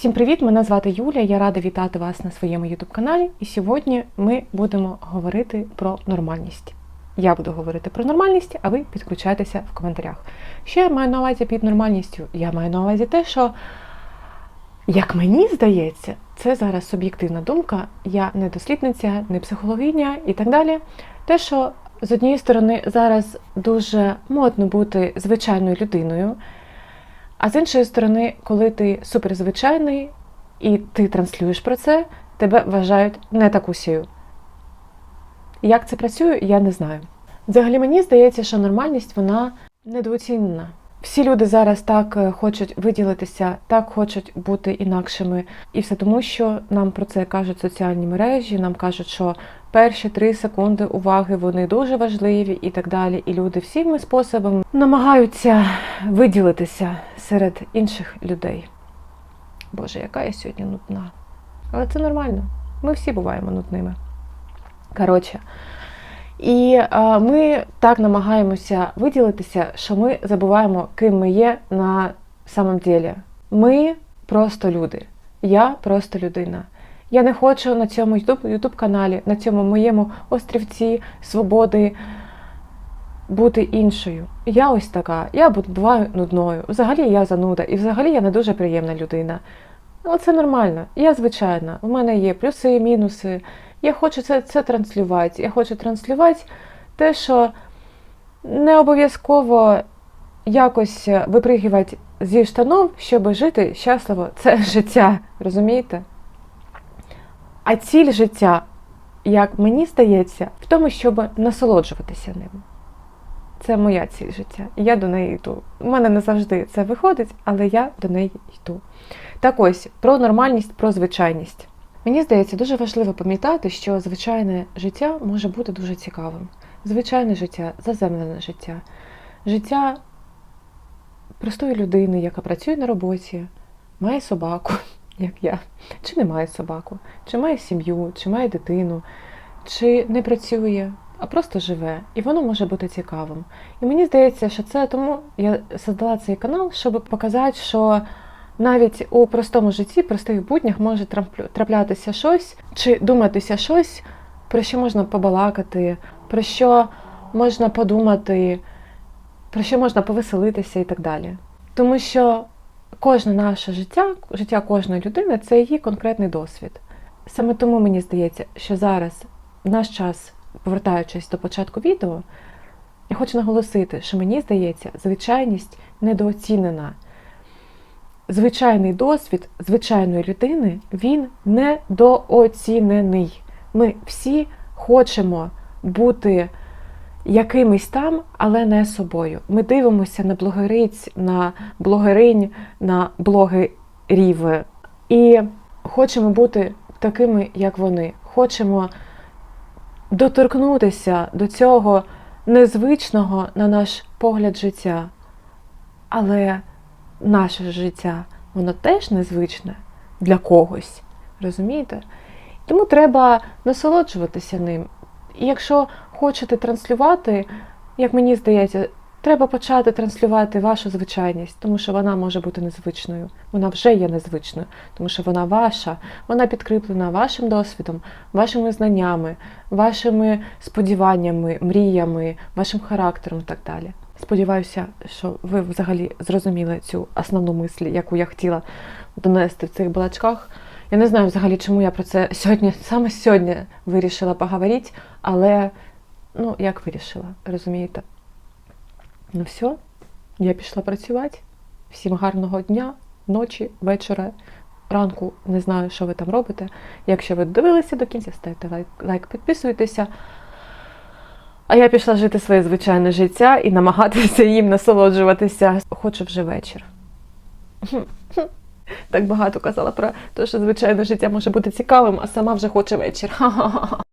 Всім привіт! Мене звати Юля. Я рада вітати вас на своєму youtube каналі. І сьогодні ми будемо говорити про нормальність. Я буду говорити про нормальність, а ви підключайтеся в коментарях. Що я маю на увазі під нормальністю? Я маю на увазі те, що, як мені здається, це зараз суб'єктивна думка. Я не дослідниця, не психологиня і так далі. Те, що з однієї сторони зараз дуже модно бути звичайною людиною. А з іншої сторони, коли ти суперзвичайний і ти транслюєш про це, тебе вважають не такусію. Як це працює, я не знаю. Взагалі мені здається, що нормальність вона недооцінена. Всі люди зараз так е, хочуть виділитися, так хочуть бути інакшими. І все тому, що нам про це кажуть соціальні мережі, нам кажуть, що перші три секунди уваги вони дуже важливі і так далі. І люди всіми способами намагаються виділитися серед інших людей. Боже, яка я сьогодні нудна. Але це нормально. Ми всі буваємо нудними. Коротше. І е, ми так намагаємося виділитися, що ми забуваємо, ким ми є на самом ділі. Ми просто люди. Я просто людина. Я не хочу на цьому YouTube каналі, на цьому моєму острівці свободи бути іншою. Я ось така, я буваю нудною. Взагалі я зануда, і взагалі я не дуже приємна людина. Але це нормально, я звичайна. У мене є плюси і мінуси. Я хочу це, це транслювати. Я хочу транслювати те, що не обов'язково якось випригувати зі штанов, щоб жити щасливо. Це життя, розумієте? А ціль життя, як мені здається, в тому, щоб насолоджуватися ним. Це моя ціль життя. Я до неї йду. У мене не завжди це виходить, але я до неї йду. Так ось, про нормальність, про звичайність. Мені здається, дуже важливо пам'ятати, що звичайне життя може бути дуже цікавим. Звичайне життя, заземлене життя, життя простої людини, яка працює на роботі, має собаку, як я, чи не має собаку, чи має сім'ю, чи має дитину, чи не працює, а просто живе. І воно може бути цікавим. І мені здається, що це тому я создала цей канал, щоб показати, що навіть у простому житті, простих буднях може траплятися щось чи думатися щось, про що можна побалакати, про що можна подумати, про що можна повеселитися і так далі. Тому що кожне наше життя, життя кожної людини це її конкретний досвід. Саме тому мені здається, що зараз, наш час, повертаючись до початку відео, я хочу наголосити, що мені здається, звичайність недооцінена звичайний досвід звичайної людини він недооцінений. Ми всі хочемо бути якимись там, але не собою. Ми дивимося на блогериць, на блогеринь, на блогерів і хочемо бути такими, як вони. Хочемо доторкнутися до цього незвичного, на наш погляд, життя. Але наше життя, воно теж незвичне для когось. Розумієте? Тому треба насолоджуватися ним. І якщо хочете транслювати, як мені здається, треба почати транслювати вашу звичайність, тому що вона може бути незвичною. Вона вже є незвичною, тому що вона ваша, вона підкріплена вашим досвідом, вашими знаннями, вашими сподіваннями, мріями, вашим характером і так далі. Сподіваюся, що ви взагалі зрозуміли цю основну мисль, яку я хотіла донести в цих балачках. Я не знаю взагалі, чому я про це сьогодні, саме сьогодні вирішила поговорити, але ну, як вирішила, розумієте? Ну все, я пішла працювати. Всім гарного дня, ночі, вечора, ранку. Не знаю, що ви там робите. Якщо ви дивилися до кінця, ставте лайк, лайк підписуйтеся. А я пішла жити своє звичайне життя і намагатися їм насолоджуватися. Хочу вже вечір. Так багато казала про те, що звичайне життя може бути цікавим, а сама вже хоче вечір.